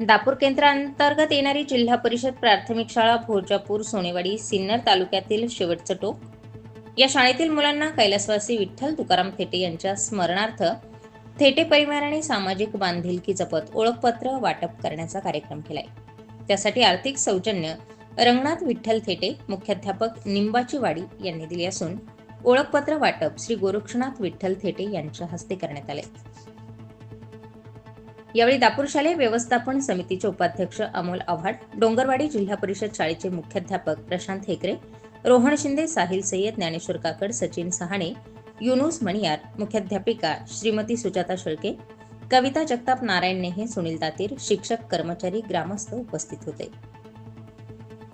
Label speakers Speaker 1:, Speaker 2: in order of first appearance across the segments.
Speaker 1: दापूर केंद्रांतर्गत येणारी जिल्हा परिषद प्राथमिक शाळा भोजापूर सोनेवाडी सिन्नर तालुक्यातील शेवटचं टोक. या शाळेतील मुलांना कैलासवासी विठ्ठल तुकाराम थेटे यांच्या स्मरणार्थ थेटे परिवाराने सामाजिक बांधिलकी जपत ओळखपत्र वाटप करण्याचा कार्यक्रम केलाय. त्यासाठी आर्थिक सौजन्य रंगनाथ विठ्ठल थेटे मुख्याध्यापक निंबाची वाडी यांनी दिली असून ओळखपत्र वाटप श्री गोरक्षनाथ विठ्ठल थेटे यांच्या हस्ते करण्यात आले यावेळी दापूर शालेय व्यवस्थापन समितीचे उपाध्यक्ष अमोल आव्हाड डोंगरवाडी जिल्हा परिषद शाळेचे मुख्याध्यापक प्रशांत हेकरे रोहन शिंदे साहिल सय्यद ज्ञानेश्वर काकड सचिन सहाणे युनुस मणियार मुख्याध्यापिका श्रीमती सुजाता शेळके कविता जगताप नारायण नेहे सुनील दातीर शिक्षक कर्मचारी ग्रामस्थ उपस्थित होते.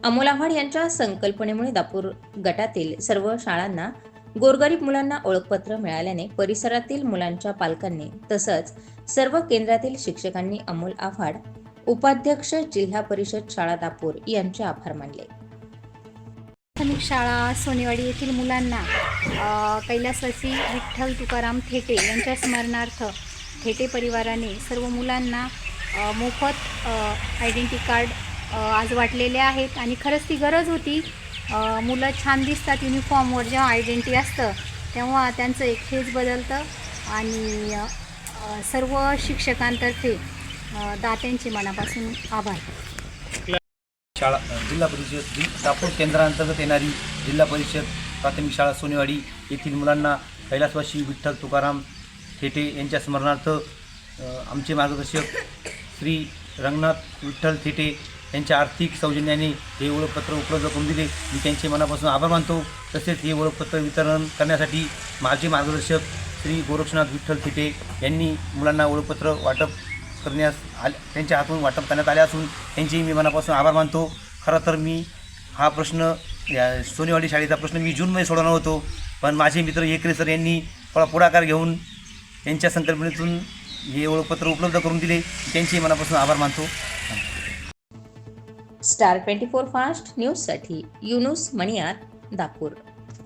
Speaker 1: अमोल आव्हाड यांच्या संकल्पनेमुळे दापूर गटातील सर्व शाळांना गोरगरीब मुलांना ओळखपत्र मिळाल्याने परिसरातील मुलांच्या पालकांनी तसंच सर्व केंद्रातील शिक्षकांनी अमोल आव्हाड उपाध्यक्ष जिल्हा परिषद शाळा दापूर यांचे आभार मानले.
Speaker 2: प्राथमिक शाळा सोनेवाडी येथील मुलांना कैलासवासी विठ्ठल तुकाराम थेटे यांच्या स्मरणार्थ थेटे परिवाराने सर्व मुलांना मोफत आयडेंटी कार्ड आज वाटलेले आहेत आणि खरंच ती गरज होती मुलं छान दिसतात युनिफॉर्मवर जेव्हा आयडेंटी असतं तेव्हा त्यांचं एक फेज बदलतं आणि सर्व शिक्षकांतर्फे दात्यांचे मनापासून आभार.
Speaker 3: शाळा जिल्हा परिषद जि दापूर केंद्रांतर्गत येणारी जिल्हा परिषद प्राथमिक शाळा सोनेवाडी येथील मुलांना कैलासवासी विठ्ठल तुकाराम थेटे यांच्या स्मरणार्थ आमचे मार्गदर्शक श्री रंगनाथ विठ्ठल थेटे त्यांच्या आर्थिक सौजन्याने हे ओळखपत्र उपलब्ध करून दिले. मी त्यांचे मनापासून आभार मानतो. तसेच हे ओळखपत्र वितरण करण्यासाठी माझे मार्गदर्शक श्री गोरक्षनाथ विठ्ठल थिटे यांनी मुलांना ओळखपत्र वाटप करण्यास आले त्यांच्या हातून वाटप करण्यात आले असून त्यांचेही मी मनापासून आभार मानतो. खरं तर मी हा प्रश्न या सोनेवाडी शाळेचा प्रश्न मी जूनमध्ये सोडवणार होतो. पण माझे मित्र एकरे सर यांनी थोडा पुढाकार घेऊन यांच्या संकल्पनेतून हे ओळखपत्र उपलब्ध करून दिले. त्यांचेही मनापासून आभार मानतो.
Speaker 1: स्टार ट्वेंटी फोर फास्ट न्यूजसाठी युनुस मणियार दापूर.